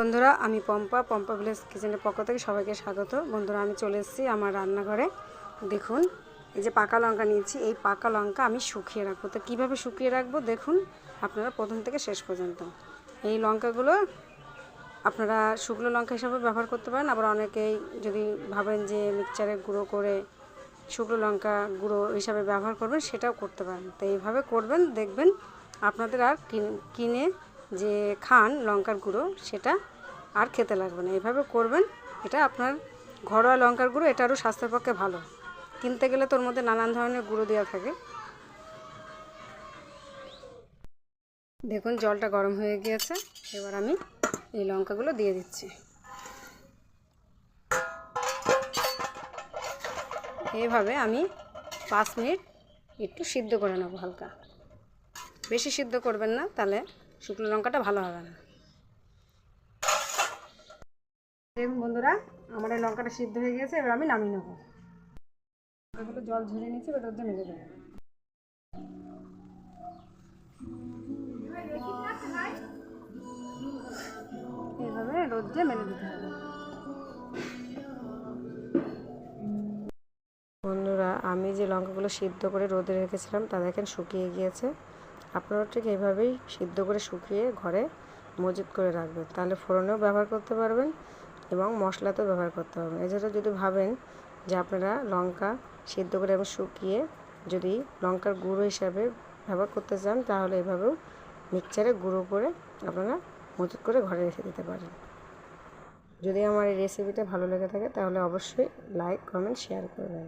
বন্ধুরা, আমি পম্পা পম্পা ভিলেজ কিচেনের পক্ষ থেকে সবাইকে স্বাগত। বন্ধুরা, আমি চলে এসেছি আমার রান্নাঘরে। দেখুন, এই যে পাকা লঙ্কা নিয়েছি, এই পাকা লঙ্কা আমি শুকিয়ে রাখব। তো কীভাবে শুকিয়ে রাখব? দেখুন, আপনারা প্রথম থেকে শেষ পর্যন্ত। এই লঙ্কাগুলো আপনারা শুকনো লঙ্কা হিসাবে ব্যবহার করতে পারেন। আবার অনেকেই যদি ভাবেন যে মিক্সচারে গুঁড়ো করে শুকনো লঙ্কা গুঁড়ো হিসাবে ব্যবহার করবেন, সেটাও করতে পারেন। তো এইভাবে করবেন, দেখবেন আপনাদের আর কিন- যে খান লঙ্কার গুঁড়ো, সেটা আর খেতে লাগবে না। এভাবে করবেন, এটা আপনার ঘরোয়া লঙ্কার গুঁড়ো, এটা আরও স্বাস্থ্যের পক্ষে ভালো। কিনতে গেলে তোর মধ্যে নানান ধরনের গুঁড়ো দেওয়া থাকে। দেখুন, জলটা গরম হয়ে গিয়েছে। এবার আমি এই লঙ্কাগুলো দিয়ে দিচ্ছি। এইভাবে আমি পাঁচ মিনিট একটু সিদ্ধ করে নেব হালকা। বেশি সিদ্ধ করবেন না, তাহলে শুকনো লঙ্কাটা ভালো হবে না। দেখুন বন্ধুরা আমার এই লঙ্কাটা সিদ্ধ হয়ে গেছে এবার আমি নামিয়ে নেব। লঙ্কাগুলো জল ঝরে নিচ্ছি এবার রোদে মেরে দেবো। এইভাবে দিতে হবে। বন্ধুরা আমি যে লঙ্কাগুলো সিদ্ধ করে রোদে রেখেছিলাম তা দেখেন শুকিয়ে গিয়েছে। আপনারা ঠিক এইভাবেই সিদ্ধ করে শুকিয়ে ঘরে মজুত করে রাখবেন। তাহলে ফোড়নেও ব্যবহার করতে পারবেন এবং মশলাতেও ব্যবহার করতে পারবেন। এছাড়া যদি ভাবেন যে আপনারা লঙ্কা সিদ্ধ করে এবং শুকিয়ে যদি লঙ্কার গুঁড়ো হিসাবে ব্যবহার করতে চান, তাহলে এভাবেও মিক্সচারে গুঁড়ো করে আপনারা মজুত করে ঘরে রেখে দিতে পারেন। যদি আমার এই রেসিপিটা ভালো লেগে থাকে, তাহলে অবশ্যই লাইক কমেন্ট শেয়ার করবেন।